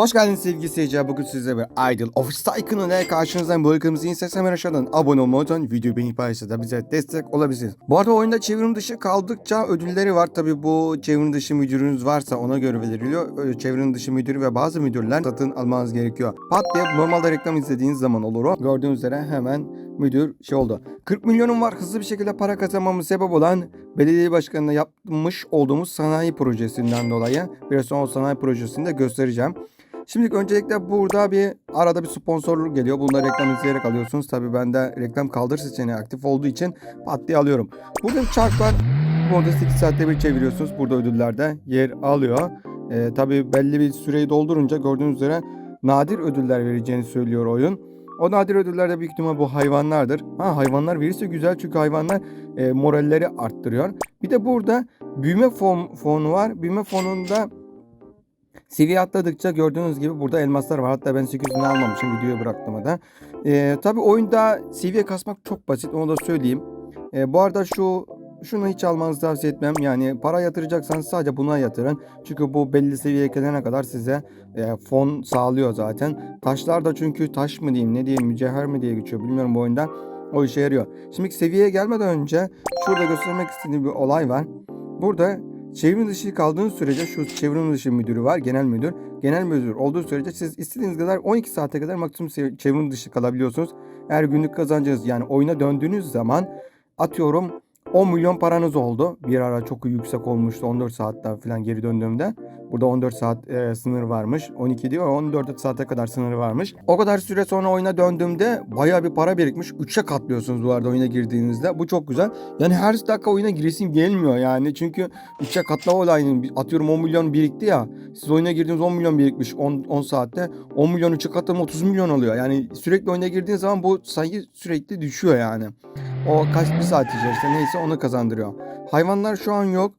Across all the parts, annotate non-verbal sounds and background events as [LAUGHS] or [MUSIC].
Hoş geldiniz sevgili seyirciler. Bugün sizle bir Idle Office Tycoon ile karşınızdayım. Bu ülkemizin Instagram ve aşağıdan abone olmayı unutmayın. Videoyu beğenip paylaşırsa bize destek olabilirsiniz. Bu arada oyunda çevrim dışı kaldıkça ödülleri var. Tabi bu çevrim dışı müdürünüz varsa ona göre veriliyor. Çevrim dışı müdürü ve bazı müdürler satın almanız gerekiyor. Pat diye normalde reklam izlediğiniz zaman olur o. Gördüğünüz üzere hemen müdür şey oldu. 40 milyonum var hızlı bir şekilde para kazanmamın sebep olan belediye başkanına yapmış olduğumuz sanayi projesinden dolayı biraz sonra o sanayi projesini de göstereceğim. Şimdi öncelikle burada bir arada bir sponsorluk geliyor. Bunları reklam izleyerek alıyorsunuz. Tabii bende reklam kaldır seçeneği aktif olduğu için pat diye alıyorum. Burada bir çark var. Burada 8 saatte bir çeviriyorsunuz. Burada ödüllerde yer alıyor. Ee, tabii belli bir süreyi doldurunca gördüğünüz üzere nadir ödüller vereceğini söylüyor oyun. O nadir ödüllerde büyük ihtimal bu hayvanlardır. Ha hayvanlar verirse güzel çünkü hayvanlar e, moralleri arttırıyor. Bir de burada büyüme fon, fonu var. Büyüme fonunda seviye atladıkça gördüğünüz gibi burada elmaslar var. Hatta ben 800'ünü almamışım videoyu bıraktım da. E, tabii oyunda seviye kasmak çok basit onu da söyleyeyim. E, bu arada şu şunu hiç almanızı tavsiye etmem. Yani para yatıracaksanız sadece buna yatırın. Çünkü bu belli seviyeye gelene kadar size e, fon sağlıyor zaten. Taşlar da çünkü taş mı diyeyim ne diyeyim mücevher mi diye geçiyor bilmiyorum bu oyunda. O işe yarıyor. Şimdi seviyeye gelmeden önce şurada göstermek istediğim bir olay var. Burada çevrim dışı kaldığınız sürece şu çevrim dışı müdürü var genel müdür. Genel müdür olduğu sürece siz istediğiniz kadar 12 saate kadar maksimum çevrim dışı kalabiliyorsunuz. Eğer günlük kazancınız yani oyuna döndüğünüz zaman atıyorum 10 milyon paranız oldu. Bir ara çok yüksek olmuştu 14 saatten falan geri döndüğümde. Burada 14 saat e, sınır varmış. 12 diyor 14 saate kadar sınırı varmış. O kadar süre sonra oyuna döndüğümde bayağı bir para birikmiş. 3'e katlıyorsunuz bu arada oyuna girdiğinizde. Bu çok güzel. Yani her dakika oyuna giresim gelmiyor yani. Çünkü 3'e katlama olayını atıyorum 10 milyon birikti ya. Siz oyuna girdiğiniz 10 milyon birikmiş 10, 10 saatte. 10 milyon 3'e katlama 30 milyon oluyor. Yani sürekli oyuna girdiğiniz zaman bu sayı sürekli düşüyor yani. O kaç bir saat içerisinde neyse onu kazandırıyor. Hayvanlar şu an yok.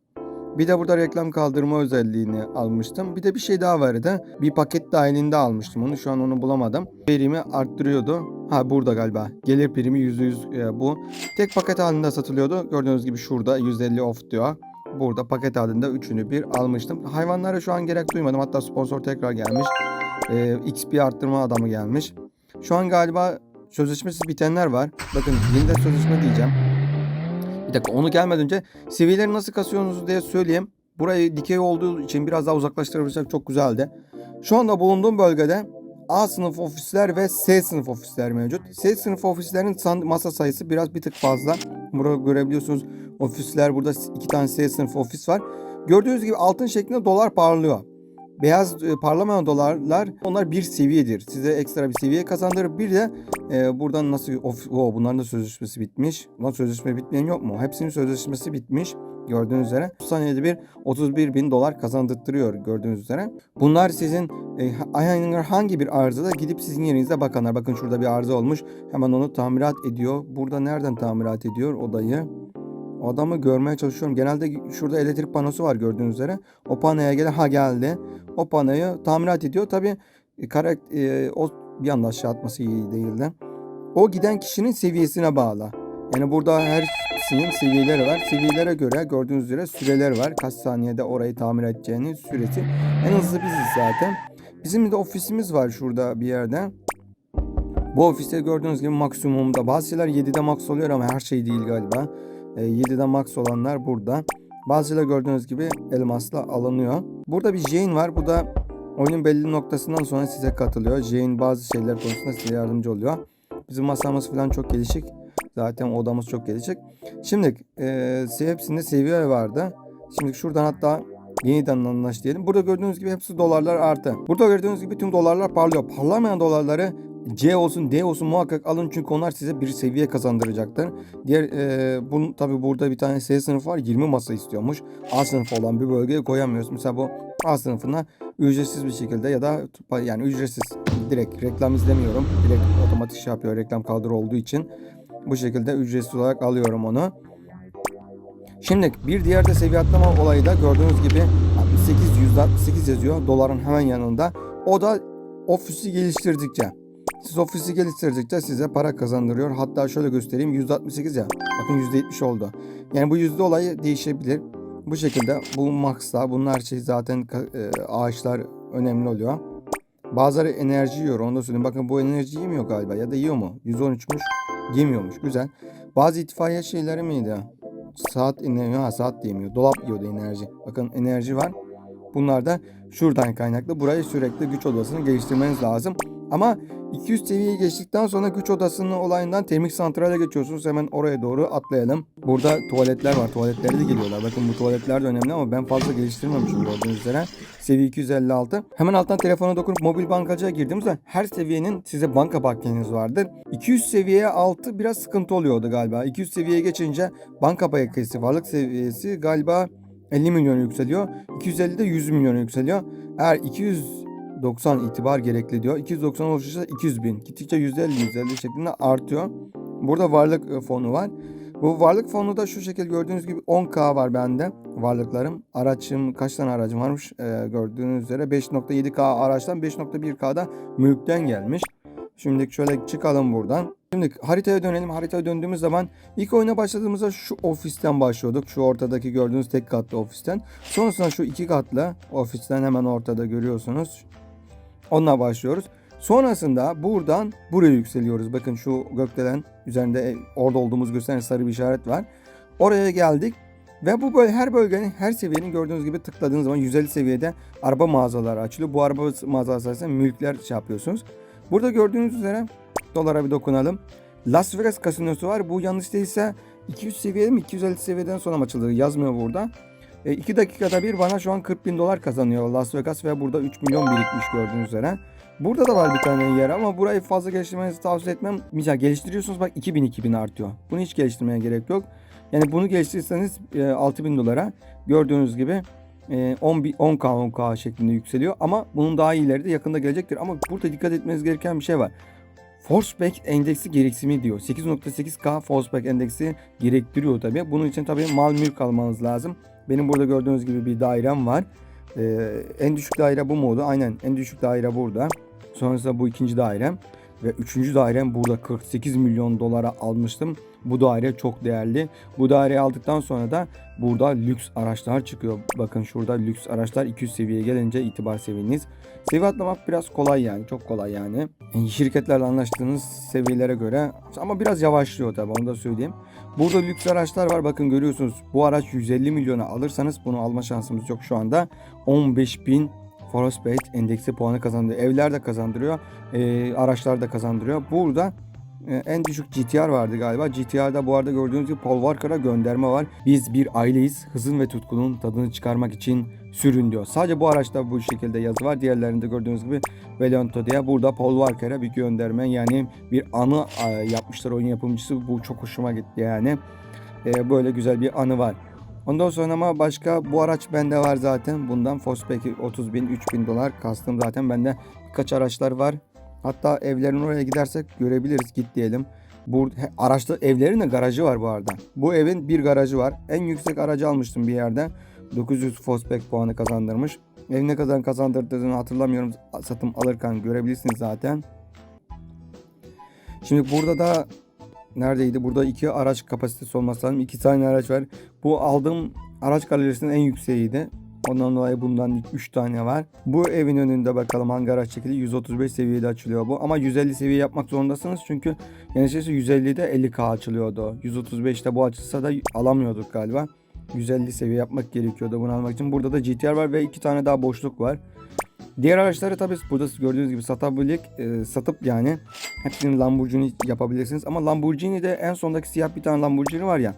Bir de burada reklam kaldırma özelliğini almıştım. Bir de bir şey daha vardı. Bir paket dahilinde almıştım onu. Şu an onu bulamadım. Verimi arttırıyordu. Ha burada galiba. Gelir primi %100 e, bu. Tek paket halinde satılıyordu. Gördüğünüz gibi şurada 150 off diyor. Burada paket halinde üçünü bir almıştım. Hayvanlara şu an gerek duymadım. Hatta sponsor tekrar gelmiş. E, XP arttırma adamı gelmiş. Şu an galiba sözleşmesiz bitenler var. Bakın yeniden sözleşme diyeceğim. Bir dakika onu gelmeden önce seviyeleri nasıl kasıyorsunuz diye söyleyeyim. Burayı dikey olduğu için biraz daha uzaklaştırırsak çok güzeldi. Şu anda bulunduğum bölgede A sınıf ofisler ve S sınıf ofisler mevcut. S sınıf ofislerin masa sayısı biraz bir tık fazla. Burada görebiliyorsunuz ofisler burada iki tane S sınıf ofis var. Gördüğünüz gibi altın şeklinde dolar parlıyor. Beyaz e, parlamayan dolarlar onlar bir seviyedir. Size ekstra bir seviye kazandırır. Bir de e, buradan nasıl of, o, bunların da sözleşmesi bitmiş. Lan sözleşme bitmeyen yok mu? Hepsinin sözleşmesi bitmiş. Gördüğünüz üzere. Saniyede bir 31 bin dolar kazandırtıyor gördüğünüz üzere. Bunlar sizin e, ha- hangi bir arızada gidip sizin yerinizde bakanlar. Bakın şurada bir arıza olmuş. Hemen onu tamirat ediyor. Burada nereden tamirat ediyor odayı? Adamı görmeye çalışıyorum. Genelde şurada elektrik panosu var gördüğünüz üzere. O panoya gele ha geldi. O panoyu tamirat ediyor. Tabi karak e, o bir anda aşağı atması iyi değildi. O giden kişinin seviyesine bağlı. Yani burada her kişinin seviyeleri var. Seviyelere göre gördüğünüz üzere süreler var. Kaç saniyede orayı tamir edeceğini süresi. En hızlı biziz zaten. Bizim de ofisimiz var şurada bir yerde. Bu ofiste gördüğünüz gibi maksimumda. Bazı şeyler 7'de max oluyor ama her şey değil galiba. E, 7'de max olanlar burada. Bazıları gördüğünüz gibi elmasla alınıyor. Burada bir Jane var. Bu da oyunun belli noktasından sonra size katılıyor. Jane bazı şeyler konusunda size yardımcı oluyor. Bizim masamız falan çok gelişik. Zaten odamız çok gelişik. Şimdi e, hepsinde seviye vardı. Şimdi şuradan hatta yeniden anlaş diyelim. Burada gördüğünüz gibi hepsi dolarlar artı. Burada gördüğünüz gibi tüm dolarlar parlıyor. Parlamayan dolarları C olsun D olsun muhakkak alın çünkü onlar size bir seviye kazandıracaktır. Diğer e, bunun tabi burada bir tane S sınıfı var 20 masa istiyormuş. A sınıfı olan bir bölgeye koyamıyoruz. Mesela bu A sınıfına ücretsiz bir şekilde ya da yani ücretsiz direkt reklam izlemiyorum. Direkt otomatik şey yapıyor reklam kadro olduğu için. Bu şekilde ücretsiz olarak alıyorum onu. Şimdi bir diğer de seviye atlama olayı da gördüğünüz gibi 68 168 yazıyor doların hemen yanında. O da ofisi geliştirdikçe. Siz ofisi geliştirdikçe size para kazandırıyor. Hatta şöyle göstereyim %68 ya. Bakın %70 oldu. Yani bu yüzde olayı değişebilir. Bu şekilde bu max'la bunun her şey zaten e, ağaçlar önemli oluyor. Bazıları enerji yiyor onu da söyleyeyim. Bakın bu enerji yemiyor galiba ya da yiyor mu? 113'müş. Yemiyormuş. Güzel. Bazı itfaiye şeyleri miydi? Saat enerji. Ha saat de yemiyor. Dolap yiyordu enerji. Bakın enerji var. Bunlar da şuradan kaynaklı. Burayı sürekli güç odasını geliştirmeniz lazım. Ama 200 seviyeyi geçtikten sonra güç odasının olayından termik santrale geçiyorsunuz. Hemen oraya doğru atlayalım. Burada tuvaletler var. Tuvaletleri de geliyorlar. Bakın bu tuvaletler de önemli ama ben fazla geliştirmemişim gördüğünüz üzere. Seviye 256. Hemen alttan telefona dokunup mobil bankacıya girdiğimizde her seviyenin size banka bakiyeniz vardır. 200 seviyeye altı biraz sıkıntı oluyordu galiba. 200 seviyeye geçince banka bakiyesi, varlık seviyesi galiba 50 milyon yükseliyor. 250 de 100 milyon yükseliyor. Eğer 290 itibar gerekli diyor. 290 oluşursa 200 bin. Gittikçe %50 %50 şeklinde artıyor. Burada varlık e, fonu var. Bu varlık fonu da şu şekil gördüğünüz gibi 10k var bende varlıklarım. Araçım kaç tane aracım varmış Ee, gördüğünüz üzere 5.7k araçtan 5.1k'da mülkten gelmiş. Şimdi şöyle çıkalım buradan. Şimdi haritaya dönelim. Haritaya döndüğümüz zaman ilk oyuna başladığımızda şu ofisten başlıyorduk. Şu ortadaki gördüğünüz tek katlı ofisten. Sonrasında şu iki katlı ofisten hemen ortada görüyorsunuz. Onunla başlıyoruz. Sonrasında buradan buraya yükseliyoruz. Bakın şu gökdelen üzerinde e, orada olduğumuz gösteren sarı bir işaret var. Oraya geldik. Ve bu böyle her bölgenin her seviyenin gördüğünüz gibi tıkladığınız zaman 150 seviyede araba mağazaları açılıyor. Bu araba mağazaları sayesinde mülkler şey yapıyorsunuz. Burada gördüğünüz üzere dolara bir dokunalım. Las Vegas kasinosu var. Bu yanlış değilse 200 seviyede mi 250 seviyeden sonra mı açıldı? Yazmıyor burada. 2 dakikada bir bana şu an 40 bin dolar kazanıyor Las Vegas ve burada 3 milyon birikmiş gördüğünüz üzere. Burada da var bir tane yer ama burayı fazla geliştirmenizi tavsiye etmem. Mesela geliştiriyorsunuz bak 2000 2000 artıyor. Bunu hiç geliştirmeye gerek yok. Yani bunu geliştirirseniz e, 6000 dolara gördüğünüz gibi e, 10 bi- 10K 10K şeklinde yükseliyor. Ama bunun daha iyileri de yakında gelecektir. Ama burada dikkat etmeniz gereken bir şey var. Forceback endeksi gereksimi diyor. 8.8K Forceback endeksi gerektiriyor tabii. Bunun için tabii mal mülk almanız lazım. Benim burada gördüğünüz gibi bir dairem var. Ee, en düşük daire bu modu. Aynen en düşük daire burada. Sonrasında bu ikinci dairem. Ve üçüncü dairem burada 48 milyon dolara almıştım. Bu daire çok değerli. Bu daireyi aldıktan sonra da burada lüks araçlar çıkıyor. Bakın şurada lüks araçlar 200 seviyeye gelince itibar seviyeniz. Seviye atlamak biraz kolay yani. Çok kolay yani. Yani Şirketlerle anlaştığınız seviyelere göre ama biraz yavaşlıyor tabii onu da söyleyeyim. Burada lüks araçlar var bakın görüyorsunuz. Bu araç 150 milyona alırsanız bunu alma şansımız yok şu anda. 15 bin Frostbite endeksi puanı kazandırıyor. Evler de kazandırıyor. e, araçlar da kazandırıyor. Burada e, en düşük GTR vardı galiba. GTR'da bu arada gördüğünüz gibi Paul Walker'a gönderme var. Biz bir aileyiz. Hızın ve tutkunun tadını çıkarmak için sürün diyor. Sadece bu araçta bu şekilde yazı var. Diğerlerinde gördüğünüz gibi Velonto diye burada Paul Walker'a bir gönderme yani bir anı e, yapmışlar oyun yapımcısı. Bu çok hoşuma gitti yani. E, böyle güzel bir anı var. Ondan sonra ama başka bu araç bende var zaten. Bundan Fosbek'i 30 bin 3 bin dolar kastım zaten bende birkaç araçlar var. Hatta evlerin oraya gidersek görebiliriz git diyelim. Bu araçta evlerin de garajı var bu arada. Bu evin bir garajı var. En yüksek aracı almıştım bir yerde. 900 Fosbek puanı kazandırmış. Ev ne kadar kazandırdığını hatırlamıyorum. Satım alırken görebilirsiniz zaten. Şimdi burada da neredeydi? Burada iki araç kapasitesi olması lazım. İki tane araç var. Bu aldığım araç galerisinin en yükseğiydi. Ondan dolayı bundan 3 tane var. Bu evin önünde bakalım hangi araç çekili 135 seviyede açılıyor bu. Ama 150 seviye yapmak zorundasınız çünkü genellikle 150'de 50k açılıyordu. 135'te bu açılsa da alamıyorduk galiba. 150 seviye yapmak gerekiyordu bunu almak için. Burada da GTR var ve iki tane daha boşluk var. Diğer araçları tabii burada gördüğünüz gibi satabilik, e, satıp yani hepsini Lamborghini yapabilirsiniz. Ama Lamborghini'de en sondaki siyah bir tane Lamborghini var ya.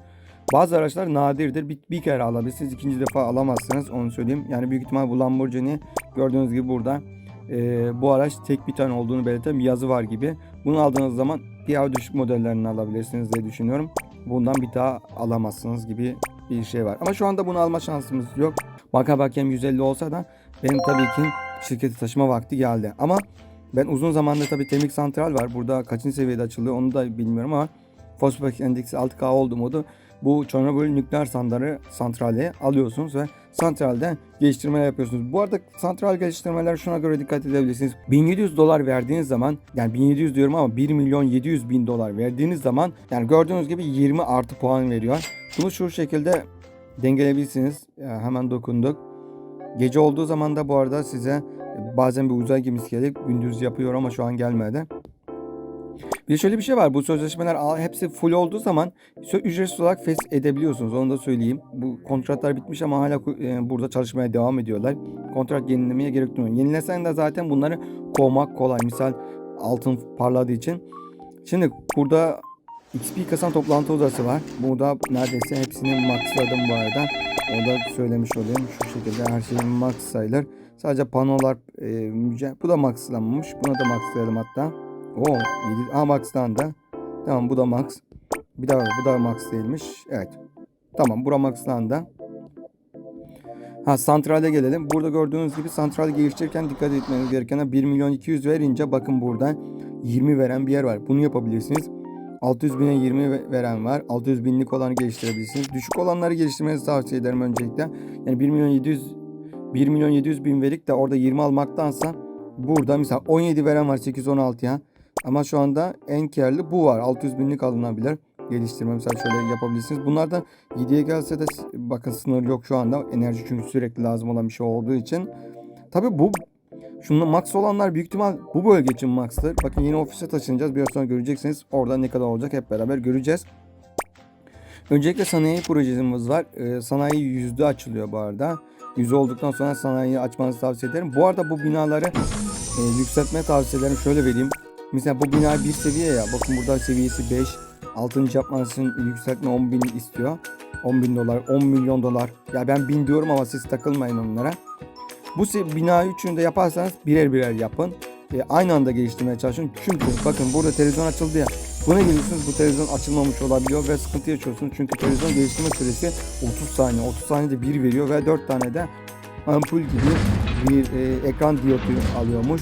Bazı araçlar nadirdir. Bir, bir kere alabilirsiniz. ikinci defa alamazsınız. Onu söyleyeyim. Yani büyük ihtimal bu Lamborghini gördüğünüz gibi burada. e, bu araç tek bir tane olduğunu belirten bir yazı var gibi. Bunu aldığınız zaman diğer düşük modellerini alabilirsiniz diye düşünüyorum. Bundan bir daha alamazsınız gibi bir şey var. Ama şu anda bunu alma şansımız yok. Banka bakiyem 150 olsa da benim tabii ki şirketi taşıma vakti geldi. Ama ben uzun zamandır tabii termik santral var. Burada kaçıncı seviyede açılıyor onu da bilmiyorum ama Fosfik endeksi 6K oldu modu. Bu Chernobyl nükleer santrali, santrali alıyorsunuz ve santralde geliştirmeler yapıyorsunuz. Bu arada santral geliştirmeler şuna göre dikkat edebilirsiniz. 1700 dolar verdiğiniz zaman yani 1700 diyorum ama 1 milyon 700 bin dolar verdiğiniz zaman yani gördüğünüz gibi 20 artı puan veriyor. Bunu şu şekilde dengeleyebilirsiniz. Ya hemen dokunduk. Gece olduğu zaman da bu arada size Bazen bir uzay gemisi gelip gündüz yapıyor ama şu an gelmedi. Bir şöyle bir şey var. Bu sözleşmeler hepsi full olduğu zaman ücretsiz olarak fes edebiliyorsunuz. Onu da söyleyeyim. Bu kontratlar bitmiş ama hala e, burada çalışmaya devam ediyorlar. Kontrat yenilemeye gerek duymuyor. Yenilesen de zaten bunları kovmak kolay. Misal altın parladığı için. Şimdi burada XP kasan toplantı odası var. Burada neredeyse hepsini maxladım bu arada. Onu da söylemiş olayım. Şu şekilde her şey max sayılır. Sadece panolar e, Bu da maxlanmış. Bunu da maxlayalım hatta. Oo 7. Aa maxlandı. Tamam bu da max. Bir daha bu da max değilmiş. Evet. Tamam bura maxlandı. Ha santrale gelelim. Burada gördüğünüz gibi santral geliştirirken dikkat etmeniz gereken 1 milyon 200 verince bakın burada 20 veren bir yer var. Bunu yapabilirsiniz. 600 bine 20 ve- veren var. 600 binlik olanı geliştirebilirsiniz. Düşük olanları geliştirmenizi tavsiye ederim öncelikle. Yani 1 milyon 700 1 milyon 700 bin verip de orada 20 almaktansa burada mesela 17 veren var 816'ya. Ama şu anda en karlı bu var. 600 binlik alınabilir. Geliştirme mesela şöyle yapabilirsiniz. Bunlar da 7'ye gelse de bakın sınır yok şu anda. Enerji çünkü sürekli lazım olan bir şey olduğu için. Tabi bu Şunun max olanlar büyük ihtimal bu bölge için max'tır. Bakın yeni ofise taşınacağız. Biraz sonra göreceksiniz. Orada ne kadar olacak hep beraber göreceğiz. Öncelikle sanayi projemiz var. Ee, sanayi yüzde açılıyor bu arada. Yüzde olduktan sonra sanayiyi açmanızı tavsiye ederim. Bu arada bu binaları e, yükseltme tavsiye ederim. Şöyle vereyim. Mesela bu bina bir seviye ya. Bakın burada seviyesi 5. Altıncı yapmanız için yükseltme 10 bin istiyor. 10 bin dolar, 10 milyon dolar. Ya ben bin diyorum ama siz takılmayın onlara. Bu se- bina üçünü de yaparsanız birer birer yapın. E, aynı anda geliştirmeye çalışın. Çünkü bakın burada televizyon açıldı ya. Buna geliyorsunuz bu televizyon açılmamış olabiliyor ve sıkıntı yaşıyorsunuz. Çünkü televizyon geliştirme süresi 30 saniye. 30 saniyede bir veriyor ve 4 tane de ampul gibi bir e, ekran diyotu alıyormuş.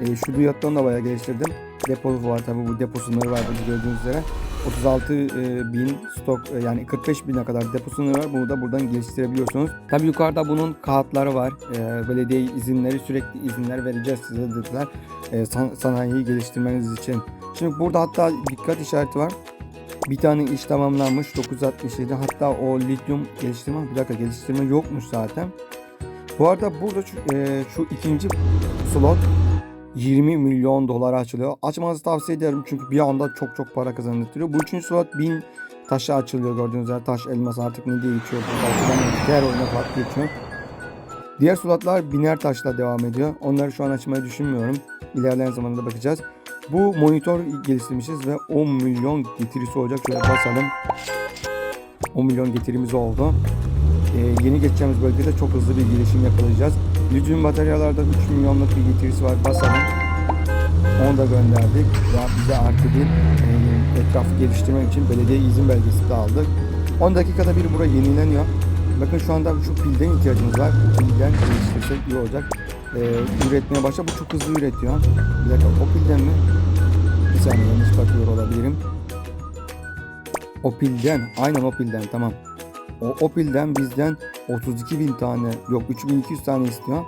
E, şu diyotlarını da bayağı geliştirdim. Deposu var tabi bu depo sınırı var burada gördüğünüz üzere. 36 e, bin stok e, yani 45 bine kadar depo sınırı var. Bunu da buradan geliştirebiliyorsunuz. Tabi yukarıda bunun kağıtları var. E, belediye izinleri sürekli izinler vereceğiz size dediler. San- sanayiyi geliştirmeniz için. Şimdi burada hatta dikkat işareti var. Bir tane iş tamamlanmış 967 hatta o lityum geliştirme bir dakika geliştirme yokmuş zaten. Bu arada burada şu, e, şu ikinci slot 20 milyon dolar açılıyor. Açmanızı tavsiye ederim çünkü bir anda çok çok para kazandırıyor. Bu üçüncü slot 1000 taşı açılıyor gördüğünüz üzere taş elmas artık ne diye geçiyor. Diğer oyuna farklı geçiyor. Diğer slotlar biner taşla devam ediyor. Onları şu an açmayı düşünmüyorum. İlerleyen zamanda bakacağız. Bu monitör geliştirmişiz ve 10 milyon getirisi olacak. Şöyle basalım. 10 milyon getirimiz oldu. Ee, yeni geçeceğimiz bölgede çok hızlı bir gelişim yakalayacağız. Lityum bataryalarda 3 milyonluk bir getirisi var. Basalım. Onu da gönderdik. Ya bize artı bir e, etrafı geliştirmek için belediye izin belgesi de aldık. 10 dakikada bir bura yenileniyor. Bakın şu anda şu pilden ihtiyacımız var. Pilden geliştirsek iyi olacak. Ee, üretmeye başla. Bu çok hızlı üretiyor. Bir dakika o pilden mi? Bir saniye yanlış bakıyor olabilirim. O pilden. Aynen o pilden tamam. O, o pilden bizden 32 bin tane yok 3200 tane istiyor.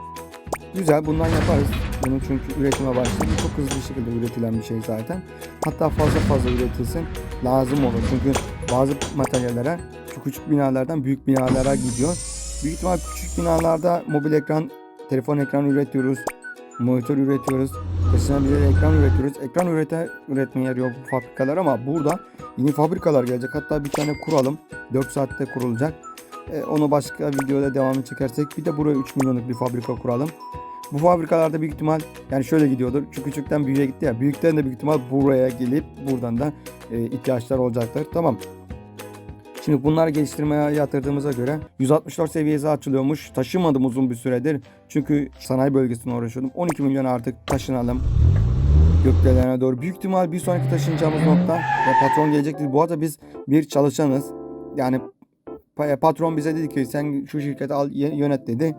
Güzel bundan yaparız. Bunun çünkü üretime başladı. Çok hızlı bir şekilde üretilen bir şey zaten. Hatta fazla fazla üretilsin lazım olur. Çünkü bazı materyallere şu küçük binalardan büyük binalara gidiyor. Büyük ihtimal küçük binalarda mobil ekran, telefon ekranı üretiyoruz. Monitör üretiyoruz. Taşınabilir ekran üretiyoruz. Ekran ürete, üretmeye yarıyor bu fabrikalar ama burada yeni fabrikalar gelecek. Hatta bir tane kuralım. 4 saatte kurulacak. E, onu başka videoda devamını çekersek bir de buraya 3 milyonluk bir fabrika kuralım. Bu fabrikalarda büyük ihtimal yani şöyle gidiyordur. Şu küçükten büyüğe gitti ya. Büyükten de büyük ihtimal buraya gelip buradan da e, ihtiyaçlar olacaktır. Tamam. Şimdi bunları geliştirmeye yatırdığımıza göre 164 seviyesi açılıyormuş. Taşımadım uzun bir süredir. Çünkü sanayi bölgesine uğraşıyordum. 12 milyon artık taşınalım. Gökdelen'e doğru. Büyük ihtimal bir sonraki taşınacağımız nokta ve patron gelecektir. Bu arada biz bir çalışanız. Yani pa- patron bize dedi ki sen şu şirketi al yönet dedi.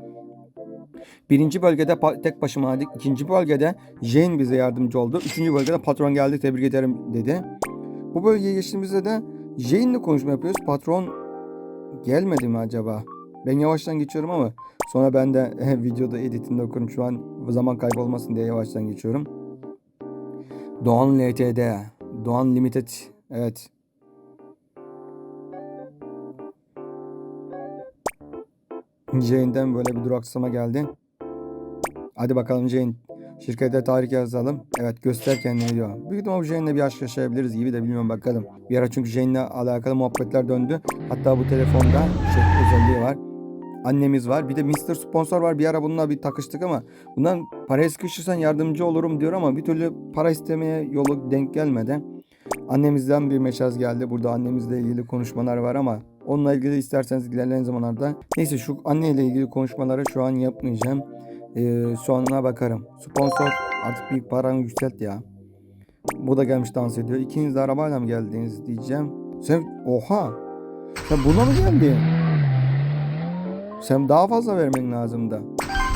Birinci bölgede tek başımaydık. İkinci bölgede Jane bize yardımcı oldu. Üçüncü bölgede patron geldi tebrik ederim dedi. Bu bölgeye geçtiğimizde de Jane'le konuşma yapıyoruz. Patron gelmedi mi acaba? Ben yavaştan geçiyorum ama sonra ben de [LAUGHS] videoda editinde okurum. Şu an zaman kaybolmasın diye yavaştan geçiyorum. Doğan LTD. Doğan Limited. Evet. Jane'den böyle bir duraksama geldi. Hadi bakalım Jane. Şirkete tarih yazalım. Evet göster kendini diyor. Büyük ihtimalle bu Jane'le bir aşk yaşayabiliriz gibi de bilmiyorum bakalım. Bir ara çünkü Jane'le alakalı muhabbetler döndü. Hatta bu telefonda şey özelliği var. Annemiz var. Bir de Mr. Sponsor var. Bir ara bununla bir takıştık ama bundan paraya sıkışırsan yardımcı olurum diyor ama bir türlü para istemeye yolu denk gelmedi. Annemizden bir mesaj geldi. Burada annemizle ilgili konuşmalar var ama onunla ilgili isterseniz ilerleyen zamanlarda. Neyse şu anneyle ilgili konuşmaları şu an yapmayacağım. Ee, sonra bakarım. Sponsor artık bir paranı yükselt ya. Bu da gelmiş dans ediyor. İkiniz de arabayla mı geldiniz diyeceğim. Sen oha. Sen buna mı geldin? Sen daha fazla vermen lazım da.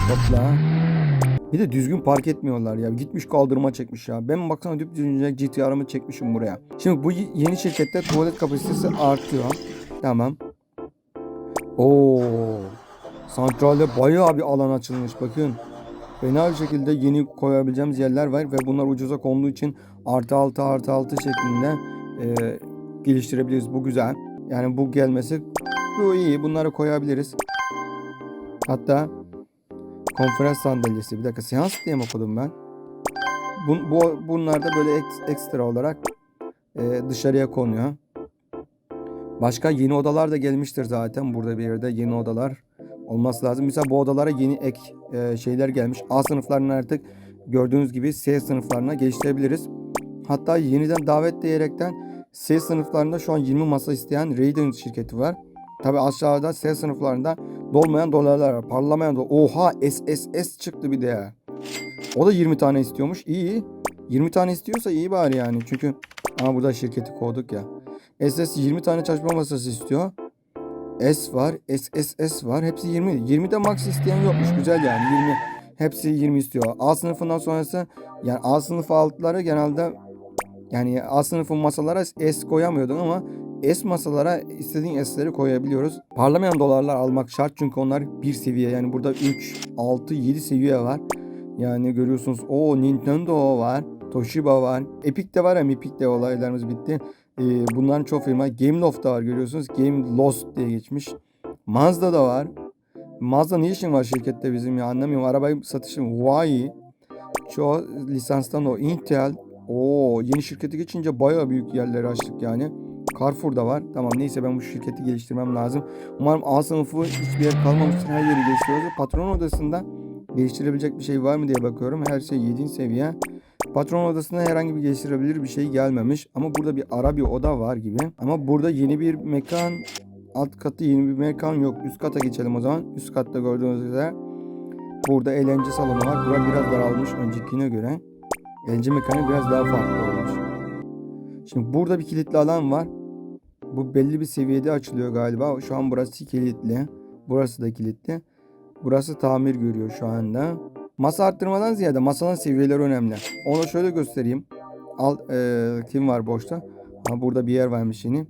Topla. Bir de düzgün park etmiyorlar ya. Gitmiş kaldırıma çekmiş ya. Ben baksana düp düzgünce GTR'ımı çekmişim buraya. Şimdi bu yeni şirkette tuvalet kapasitesi artıyor. Tamam. Oo. Santralde bayağı bir alan açılmış bakın. Fena bir şekilde yeni koyabileceğimiz yerler var ve bunlar ucuza konduğu için artı altı artı altı şeklinde e, geliştirebiliriz. Bu güzel. Yani bu gelmesi bu iyi. Bunları koyabiliriz. Hatta konferans sandalyesi. Bir dakika seans diye mi okudum ben? Bu, bu, bunlar da böyle ek- ekstra olarak e, dışarıya konuyor. Başka yeni odalar da gelmiştir zaten. Burada bir yerde yeni odalar olması lazım. Mesela bu odalara yeni ek e, şeyler gelmiş. A sınıflarını artık gördüğünüz gibi C sınıflarına geliştirebiliriz. Hatta yeniden davet diyerekten C sınıflarında şu an 20 masa isteyen Radiant şirketi var. Tabi aşağıda C sınıflarında dolmayan dolarlar var. Parlamayan dolar. Oha SSS çıktı bir de. O da 20 tane istiyormuş. İyi. 20 tane istiyorsa iyi bari yani. Çünkü ama burada şirketi kovduk ya. SS 20 tane çalışma masası istiyor. S var, SSS var. Hepsi 20. 20'de max isteyen yokmuş. Güzel yani 20. Hepsi 20 istiyor. A sınıfından sonrası yani A sınıfı altları genelde yani A sınıfı masalara S koyamıyordun ama S masalara istediğin S'leri koyabiliyoruz. Parlamayan dolarlar almak şart çünkü onlar bir seviye. Yani burada 3, 6, 7 seviye var. Yani görüyorsunuz o Nintendo var. Toshiba var. Epic de var ama Epic de olaylarımız bitti. Ee, bunların çok firma. Gameloft da var görüyorsunuz. Game Lost diye geçmiş. Mazda da var. Mazda ne işin var şirkette bizim ya anlamıyorum. Arabayı satışım Huawei. Çoğu lisanstan o. Intel. Oo yeni şirkete geçince bayağı büyük yerleri açtık yani. Carrefour da var. Tamam neyse ben bu şirketi geliştirmem lazım. Umarım A sınıfı hiçbir yer kalmamıştır. Her yeri geliştiriyoruz. Patron odasında geliştirebilecek bir şey var mı diye bakıyorum. Her şey 7. seviye. Patron odasında herhangi bir geliştirebilir bir şey gelmemiş. Ama burada bir ara bir oda var gibi. Ama burada yeni bir mekan alt katı yeni bir mekan yok. Üst kata geçelim o zaman. Üst katta gördüğünüz üzere burada eğlence salonu var. Bura biraz daralmış öncekine göre. Eğlence mekanı biraz daha farklı olmuş. Şimdi burada bir kilitli alan var. Bu belli bir seviyede açılıyor galiba. Şu an burası kilitli. Burası da kilitli. Burası tamir görüyor şu anda. Masa arttırmadan ziyade masanın seviyeleri önemli. Onu şöyle göstereyim. Al, eee, kim var boşta? Ha, burada bir yer varmış yine.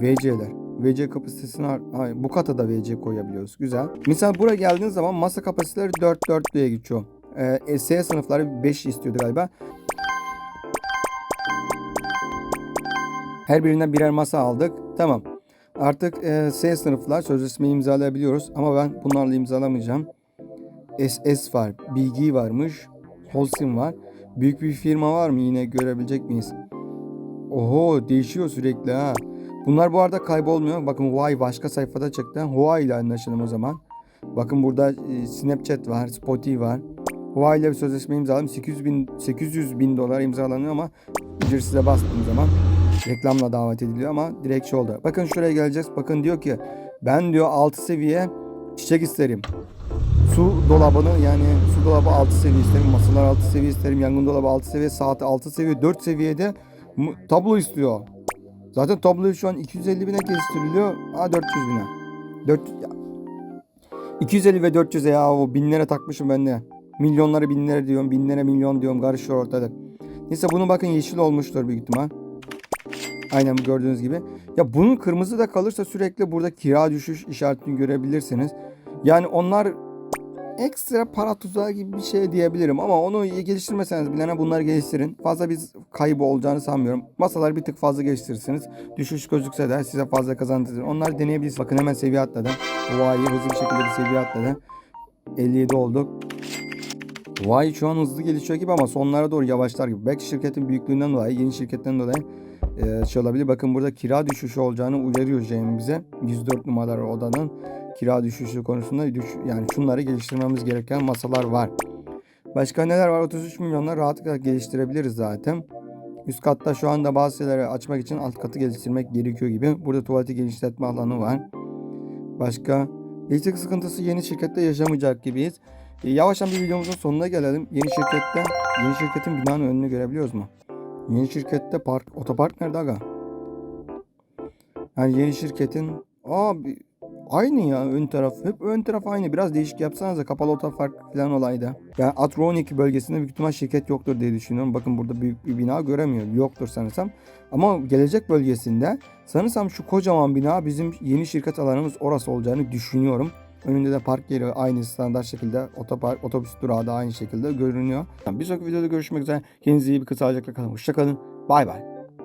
VC'ler. VC kapasitesini Hayır, bu kata da VC koyabiliyoruz. Güzel. Misal buraya geldiğiniz zaman masa kapasiteleri 4 4 diye geçiyor. Ee, S sınıfları 5 istiyordu galiba. Her birinden birer masa aldık. Tamam. Artık e, S sınıflar sözleşmeyi imzalayabiliyoruz ama ben bunlarla imzalamayacağım. SS var, Bilgi varmış, Holcim var. Büyük bir firma var mı yine görebilecek miyiz? Oho değişiyor sürekli ha. Bunlar bu arada kaybolmuyor. Bakın Huawei başka sayfada çıktı. Huawei ile anlaşalım o zaman. Bakın burada e, Snapchat var, Spotify var. Huawei ile bir sözleşme imzaladım. 800 bin, 800 bin dolar imzalanıyor ama ücretsize bastığım zaman reklamla davet ediliyor ama direkt şey oldu. Bakın şuraya geleceğiz. Bakın diyor ki ben diyor 6 seviye çiçek isterim. Su dolabını yani su dolabı 6 seviye isterim. Masalar 6 seviye isterim. Yangın dolabı 6 seviye. Saati 6 seviye. 4 seviyede tablo istiyor. Zaten tablo şu an 250 bine geliştiriliyor. Ha 400 bine. 4 ya. 250 ve 400'e ya o binlere takmışım ben de. Milyonları binlere diyorum. Binlere milyon diyorum. Karışıyor ortada. Neyse bunu bakın yeşil olmuştur büyük ihtimal. Aynen gördüğünüz gibi. Ya bunun kırmızı da kalırsa sürekli burada kira düşüş işaretini görebilirsiniz. Yani onlar ekstra para tuzağı gibi bir şey diyebilirim ama onu geliştirmeseniz bilene bunları geliştirin. Fazla bir kaybı olacağını sanmıyorum. Masalar bir tık fazla geliştirirsiniz. Düşüş gözükse de size fazla kazandırır. Onları deneyebilirsiniz. Bakın hemen seviye atladı. Huawei hızlı bir şekilde bir seviye atladı. 57 olduk. Vay şu an hızlı gelişiyor gibi ama sonlara doğru yavaşlar gibi. Belki şirketin büyüklüğünden dolayı, yeni şirketten dolayı e, şey olabilir. Bakın burada kira düşüşü olacağını uyarıyor Cem bize. 104 numaralı odanın kira düşüşü konusunda düş, yani şunları geliştirmemiz gereken masalar var. Başka neler var? 33 milyonla rahatlıkla geliştirebiliriz zaten. Üst katta şu anda bazı şeyleri açmak için alt katı geliştirmek gerekiyor gibi. Burada tuvaleti genişletme alanı var. Başka elektrik sıkıntısı yeni şirkette yaşamayacak gibiyiz. E, yavaştan bir videomuzun sonuna gelelim. Yeni şirkette, yeni şirketin binanın önünü görebiliyoruz mu? Yeni şirkette park, otopark nerede aga? Yani yeni şirketin, aa aynı ya ön taraf. Hep ön taraf aynı. Biraz değişik yapsanız da kapalı otopark falan olaydı. Yani Atronik bölgesinde büyük ihtimal şirket yoktur diye düşünüyorum. Bakın burada büyük bir bina göremiyorum. Yoktur sanırsam. Ama gelecek bölgesinde sanırsam şu kocaman bina bizim yeni şirket alanımız orası olacağını düşünüyorum. Önünde de park yeri aynı standart şekilde otopark, otobüs durağı da aynı şekilde görünüyor. Bir sonraki videoda görüşmek üzere. Kendinize iyi bir kısa kalın. Hoşçakalın. Bay bay.